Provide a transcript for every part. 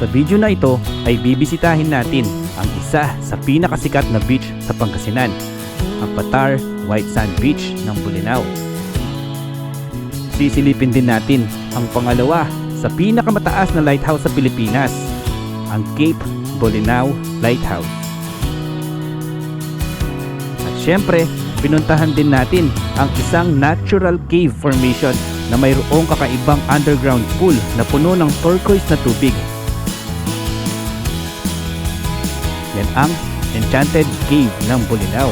Sa video na ito ay bibisitahin natin ang isa sa pinakasikat na beach sa Pangasinan, ang Patar White Sand Beach ng Bulinaw. Sisilipin din natin ang pangalawa sa pinakamataas na lighthouse sa Pilipinas, ang Cape Bolinao Lighthouse. At syempre, pinuntahan din natin ang isang natural cave formation na mayroong kakaibang underground pool na puno ng turquoise na tubig. Yan ang Enchanted Cave ng Bulinaw.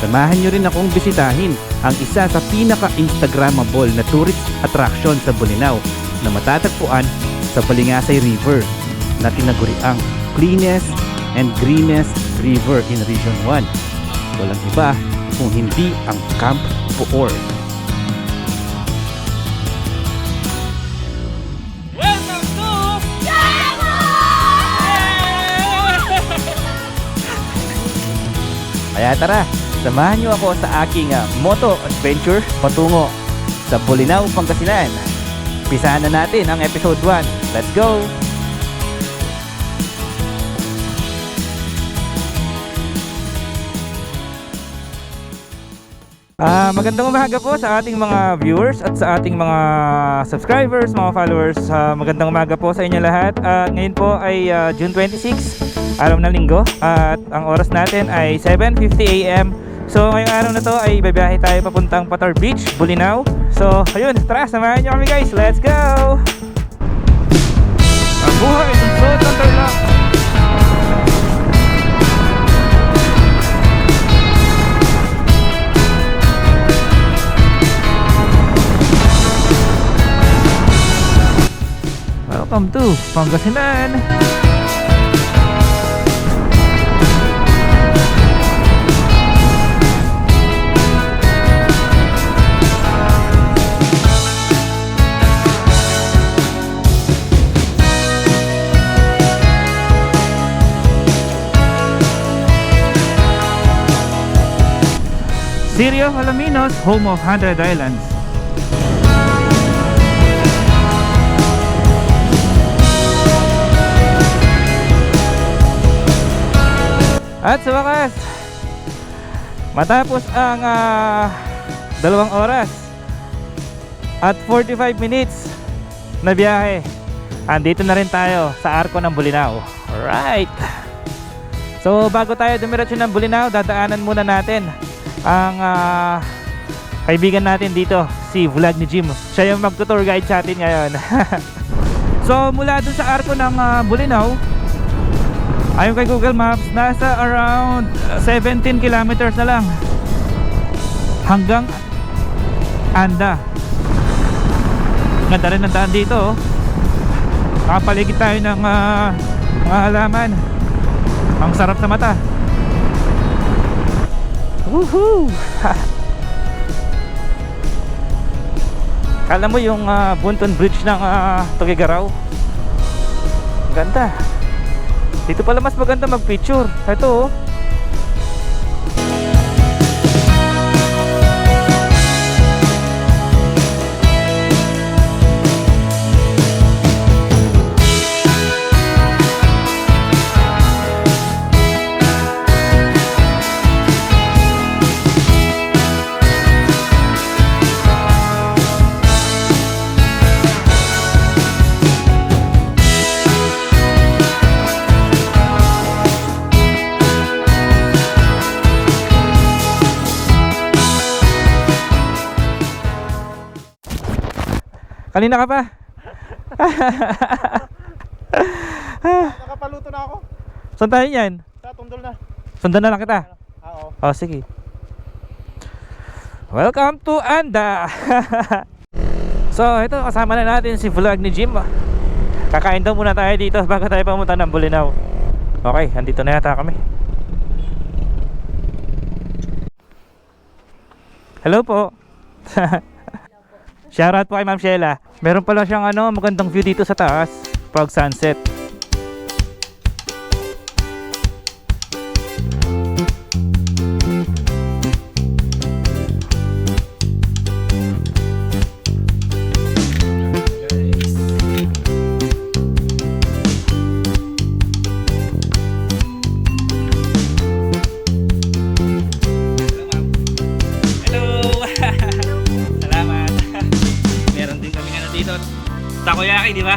Samahan nyo rin akong bisitahin ang isa sa pinaka-instagrammable na tourist attraction sa Bulinaw na matatagpuan sa Balingasay River na tinaguriang cleanest and greenest river in Region 1. Walang iba kung hindi ang Camp Puor. Kaya tara, samahan nyo ako sa aking ah, moto adventure patungo sa Bulinaw, Pangasinan. Pisahan na natin ang episode 1. Let's go! Ah, magandang umaga po sa ating mga viewers at sa ating mga subscribers, mga followers. Ah, magandang umaga po sa inyo lahat. At ngayon po ay ah, June 26, araw na linggo. At ang oras natin ay 7.50 a.m. So ngayong araw na to ay babiyahe tayo papuntang Patar Beach, Bulinaw. So ayun, tara, samahan nyo kami guys. Let's go! Ang buhay, sunsod ng Tarlac. Welcome to Pangasinan! Sirio Alaminos, home of 100 Islands. At sa wakas, matapos ang ah, dalawang oras at 45 minutes na biyahe, andito na rin tayo sa Arko ng Bulinaw. Alright! So bago tayo dumiretso ng Bulinaw, dadaanan muna natin ang ah, kaibigan natin dito, si Vlog ni Jim. Siya yung magtutour guide sa atin ngayon. so mula dun sa Arko ng ah, Bulinaw, Ayon kay Google Maps, nasa around uh, 17 kilometers na lang hanggang Anda. Ganda rin ang daan dito. Oh. Nakapaligid tayo ng uh, mga halaman. Ang sarap sa mata. Woohoo! Kala mo yung uh, Bunton Bridge ng uh, Tugigaraw? Ganda. Dito pala mas maganda mag-picture. Ito oh. Kanina ka pa? Nakapaluto na ako. Saan tayo yan? Sa tundol na. Sundan na lang kita. Ah, oo. Oh, sige. Welcome to Anda! so, ito kasama na natin si vlog ni Jim. Kakain daw muna tayo dito bago tayo pumunta ng Bulinaw. Okay, andito na yata kami. Hello po. Shoutout po kay Ma'am Sheila. Meron pala siyang ano, magandang view dito sa taas pag sunset. Takoyaki, di ba?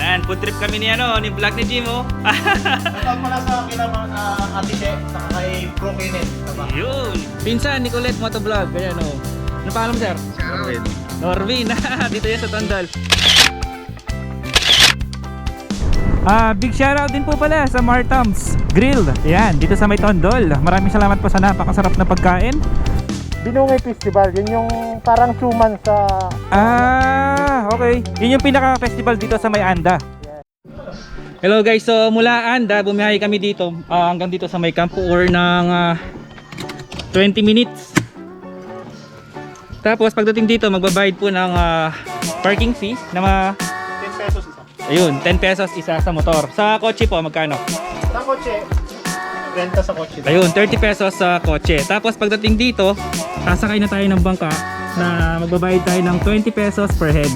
Ayan, food trip kami ni ano, ni vlog ni Jim, oh. Ito pala sa kila uh, Ate She, saka kay Bro Kenneth. Diba? Yun. Pinsan, Nicolette Motovlog. Ayan, oh. Ano pangalan mo, sir? Sharon. Norvin, dito yan sa Tondol. Ah, big shoutout din po pala sa Martams Grill. Ayan, dito sa may Tondol. Maraming salamat po sa napakasarap na pagkain. Binungay Festival, yun yung parang suman sa... Ah, okay. Yun yung pinaka-festival dito sa may Anda. Hello guys, so mula Anda, bumiyahe kami dito ah, hanggang dito sa may Campo Or ng ah, 20 minutes. Tapos pagdating dito, magbabayad po ng ah, parking fee na mga 10 pesos isa. Ayun, 10 pesos isa sa motor. Sa kotse po, magkano? Sa kotse, renta sa kotse. Ayun, 30 pesos sa kotse. Tapos pagdating dito, sasakay na tayo ng bangka na magbabayad tayo ng 20 pesos per head.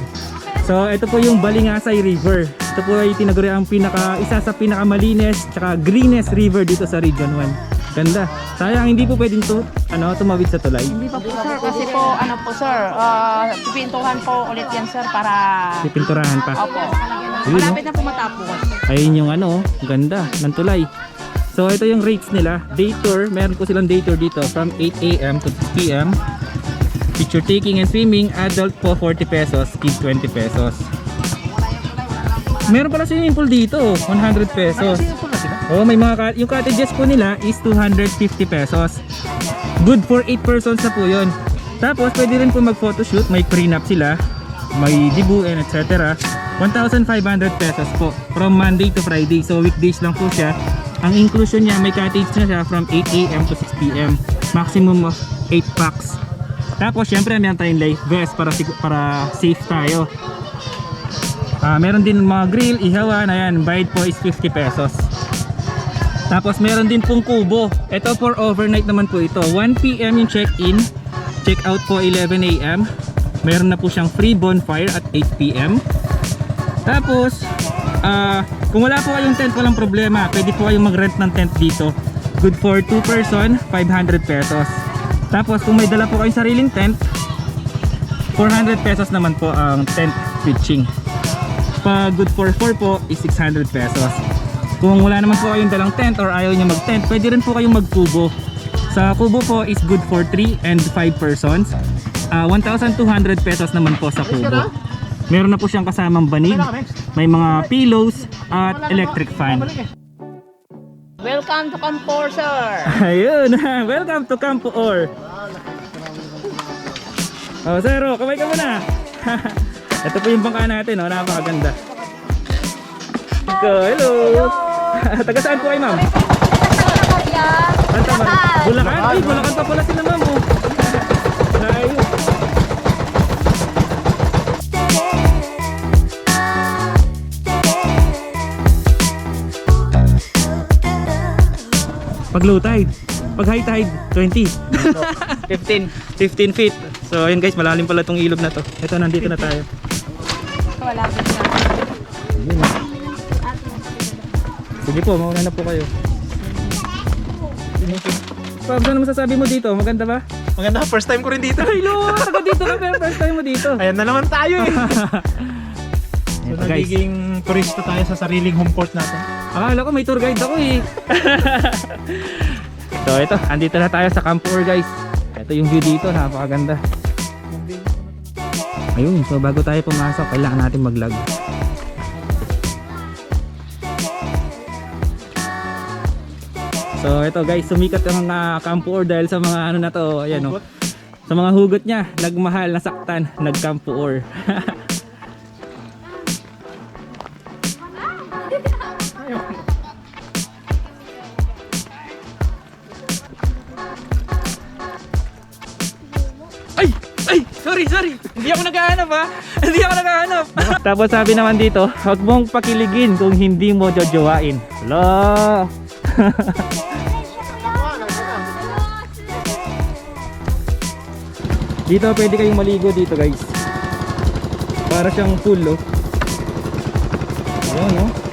So, ito po yung Balingasay River. Ito po ay tinaguri ang pinaka, isa sa pinakamalinis tsaka greenest river dito sa Region 1. Ganda. Sayang hindi po pwedeng to, ano, tumawid sa tulay. Hindi pa po sir, kasi po ano po sir, ah, pipintuhan po ulit yan sir para Pipinturahan pa. Opo. Yun, Malapit na po matapos. Ayun yung ano, ganda ng tulay. So ito yung rates nila. Day tour, meron po silang day tour dito from 8 a.m. to 2 p.m. Picture taking and swimming, adult po 40 pesos, kids 20 pesos. Meron pala swimming pool dito, 100 pesos. Oh, may mga yung cottages po nila is 250 pesos. Good for 8 persons na po 'yon. Tapos pwede rin po mag-photoshoot, may prenup sila, may dibu and etc. 1,500 pesos po from Monday to Friday. So weekdays lang po siya. Ang inclusion niya, may cottage na siya from 8 a.m. to 6 p.m. Maximum of 8 packs. Tapos syempre meron tayong life vest para para safe tayo. Ah, meron din mga grill, ihawan, ayan, bayad po is 50 pesos. Tapos meron din pong kubo. Ito for overnight naman po ito. 1 p.m. yung check-in. Check-out po 11 a.m. Meron na po siyang free bonfire at 8 p.m. Tapos, ah, kung wala po kayong tent, walang problema. Pwede po kayong mag-rent ng tent dito. Good for 2 person, 500 pesos. Tapos, kung may dala po kayong sariling tent, 400 pesos naman po ang tent pitching. Pag good for 4 po is 600 pesos. Kung wala naman po kayong dalang tent or ayaw nyo mag-tent, pwede rin po kayong magkubo. Sa kubo po is good for 3 and 5 persons. Ah, 1,200 pesos naman po sa kubo. Meron na po siyang kasamang banig, may mga pillows at electric fan. Welcome to Campor sir. Ayun, welcome to Campo Or. Oh, Zero, kamay ka muna. Ito po yung bangka natin, oh, napakaganda. Go, hello. Taga saan po kayo, ma'am? Santa Maria. Bulacan? Ay, Bulacan pa pala sila, ma'am. Oh. Layo. Pag low tide. Pag high tide, 20. 15. 15 feet. So, ayun guys, malalim pala tong ilog na to. Ito, nandito na tayo. Wala po. Ayun. Sige po, mauna na po kayo. Pag ano masasabi mo dito? Maganda ba? Maganda, first time ko rin dito. Ay, Lord! Taga dito ka pero first time mo dito. Ayan na naman tayo eh. so, Ito, guys. nagiging turista tayo sa sariling home port natin. Akala ko may tour guide ako eh. so ito, andito na tayo sa Campur guys. Ito yung view dito, napakaganda. Ayun, so bago tayo pumasok, kailangan natin mag-log. So ito guys, sumikat ang mga Campur dahil sa mga ano na to, ayan oh. Sa mga hugot niya, nagmahal, nasaktan, nag-Campur. Sorry, sorry! Hindi ako naghahanap ha! Hindi ako naghahanap! Tapos sabi naman dito, huwag mong pakiligin kung hindi mo jojowain. Hello! dito pwede kayong maligo dito guys. Para siyang pool oh. Ayan oh.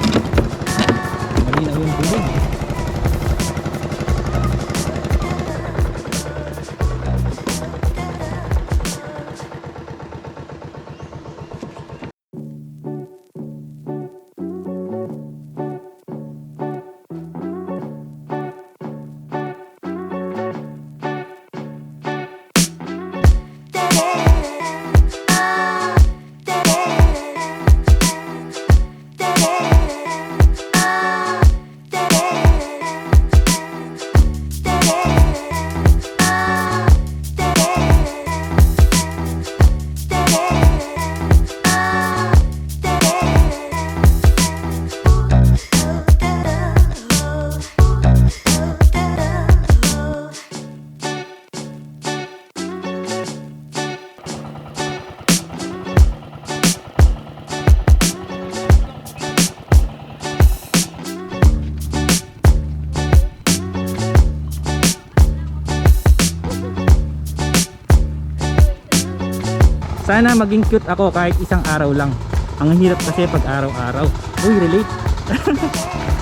Sana maging cute ako kahit isang araw lang. Ang hirap kasi pag araw-araw. Uy, relate.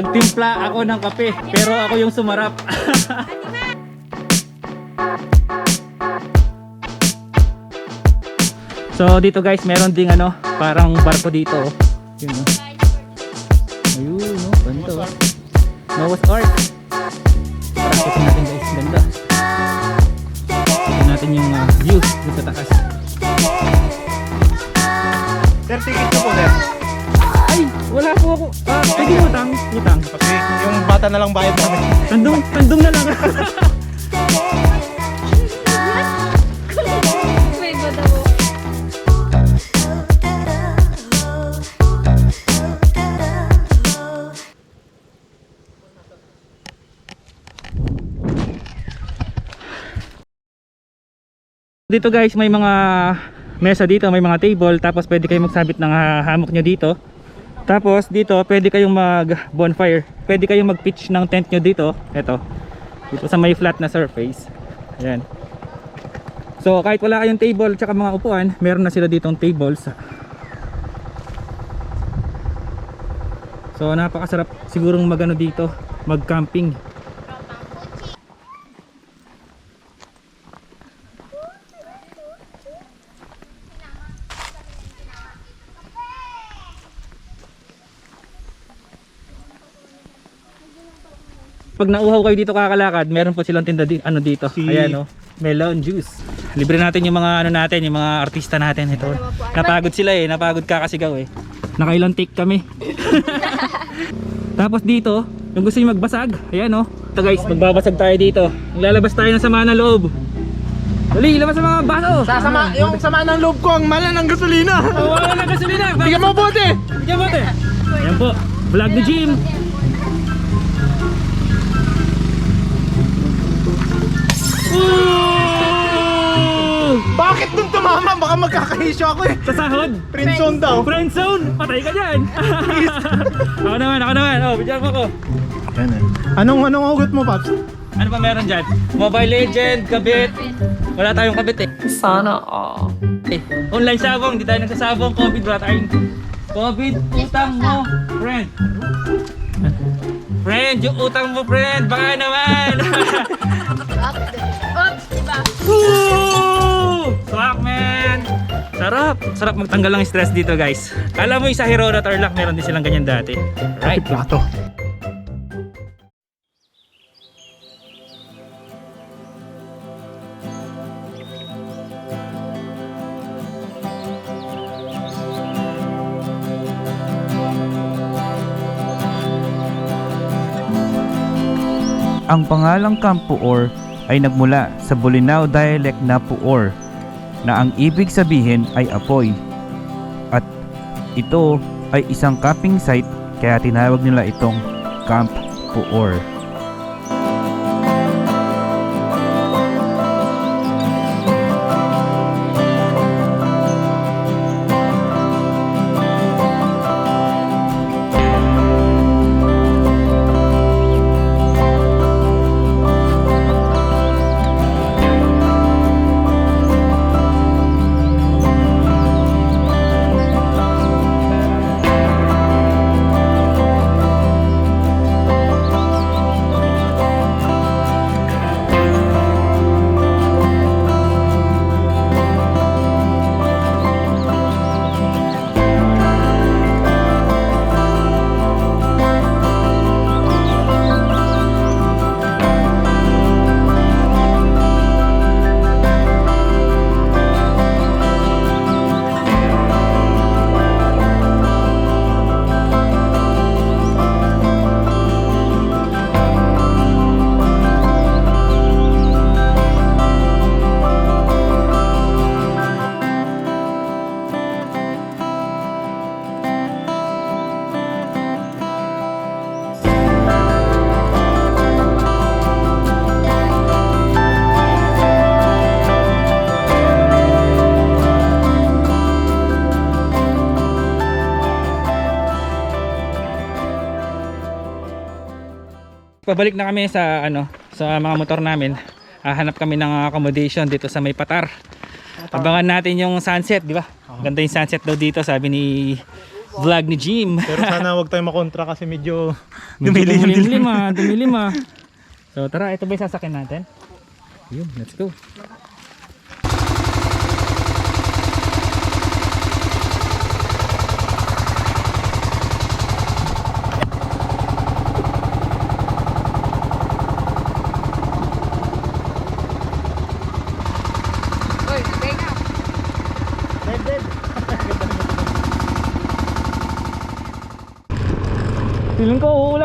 Nagtimpla ako ng kape, pero ako yung sumarap. so dito guys, meron ding ano, parang barko dito. oh. Yun oh. Ayun, no, oh. Noah's Ark. Practice natin guys, ganda. Tignan natin yung ah, view dito sa taas. Sir, ticket po, sir. Ay, wala po ako. Ah, pwede utang, utang. Kasi yung bata na lang bayad namin. Tandong, tandong na lang. Bata mo. Dito guys, may mga mesa dito, may mga table, tapos pwede kayong magsabit ng ah, hammock nyo dito. Tapos dito, pwede kayong mag bonfire. Pwede kayong mag pitch ng tent nyo dito. Ito. Dito sa may flat na surface. Ayan. So kahit wala kayong table tsaka mga upuan, meron na sila ditong tables. So napakasarap sigurong magano dito, mag Pag nauhaw kayo dito kakalakad, meron po silang tinda di, ano dito. Si- Ayan oh, melon juice. Libre natin yung mga ano natin, yung mga artista natin ito. Napagod sila eh, napagod kakasigaw eh. Nakailang take kami. Tapos dito, yung gusto nyo magbasag, ayan oh. Ito guys, magbabasag tayo dito. Lalabas tayo ng sama ng loob. Dali, labas ang mga baso. Sasama, yung sama ng loob ko, ang mala ng gasolina. Oh, wala na gasolina. Bigyan mo bote. Bigyan mo te. Ayan po, vlog ni Jim. Bakit nung tumama? Baka magkakahisyo ako eh. Sa sahod. Friendzone daw. Friend zone. Patay ka dyan. ako naman, ako naman. Oh, bigyan mo ko. Anong anong hugot mo, Paps? Ano ba meron dyan? Mobile Legend, kabit. Wala tayong kabit eh. Sana all. eh. Online sabong, hindi tayo nagsasabong. COVID, wala tayong COVID. Utang mo, friend. Friend, yung utang mo, friend. Baka naman. Oops, diba? Woo! Swak, man! Sarap! Sarap magtanggal ng stress dito, guys. Alam mo, yung sa Hero at Tarlac, meron din silang ganyan dati. Right? Plato. Ang pangalang Kampuor ay nagmula sa Bolinao dialect na Puor na ang ibig sabihin ay apoy. At ito ay isang camping site kaya tinawag nila itong Camp Puor. Pabalik na kami sa ano, sa mga motor namin. Hahanap kami ng accommodation dito sa May Patar. Abangan natin yung sunset, di ba? Ganda yung sunset daw dito, sabi ni vlog ni Jim. Pero sana wag tayo makontra kasi medyo Dumilim dumilim ah, dumilim ah. So tara, ito ba yung sasakyan natin? Yun, let's go.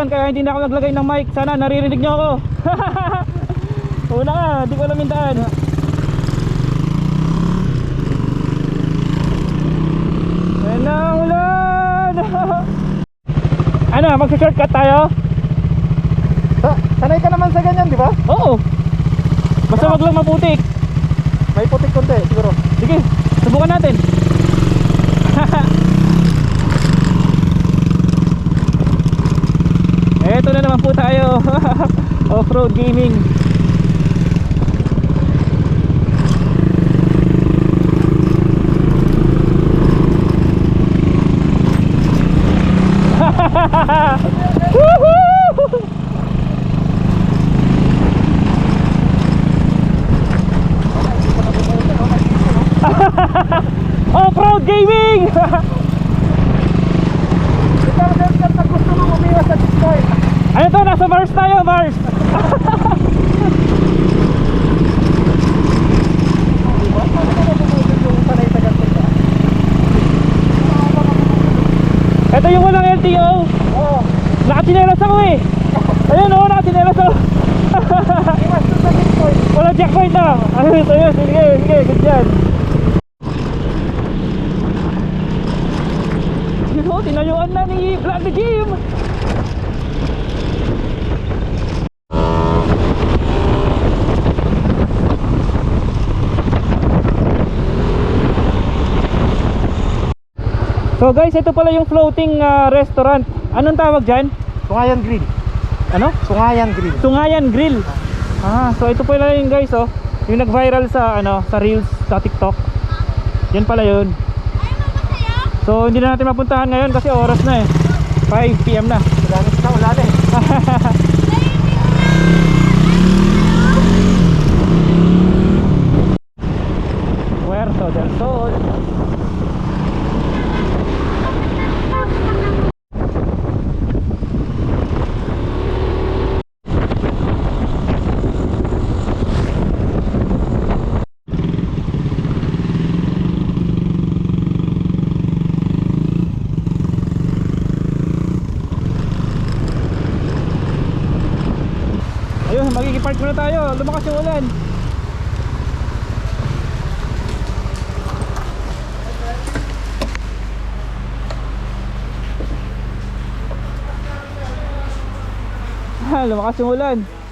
Ko uulan kaya hindi na ako naglagay ng mic. Sana naririnig nyo ako. Una ka, di ko alam yung daan. Ayan na ang ulan! ano, magsa-shortcut tayo? Sanay ka naman sa ganyan, di ba? Oo. Basta wag lang maputik. May putik konti siguro. Sige, subukan natin. Eto na naman po tayo. Off-road gaming. Off-road gaming! gusto mo umiwas sa Discord. Ano to? Nasa Mars tayo, Mars! Ito yung walang LTO. Oo. Nakachinelas ako eh. Ayun oh, nakachinelas ako. Wala checkpoint na. Ayun, ayun. Sige, sige, good yan. Yun oh, tinayuan na ni Vlog the Gym. So guys, ito pala yung floating ah, restaurant. Anong tawag dyan? Sungayan Grill. Ano? Sungayan Grill. Tungayan Grill. Ah, so ito pala yun guys oh. Yung nag-viral sa ano, sa Reels sa TikTok. Yan pala yun. So hindi na natin mapuntahan ngayon kasi oras na eh. 5 PM na. Ulanit na, ulanit. Puerto del Sol. Ayun, magigipark muna tayo. Lumakas yung ulan. Ah, lumakas yung ulan.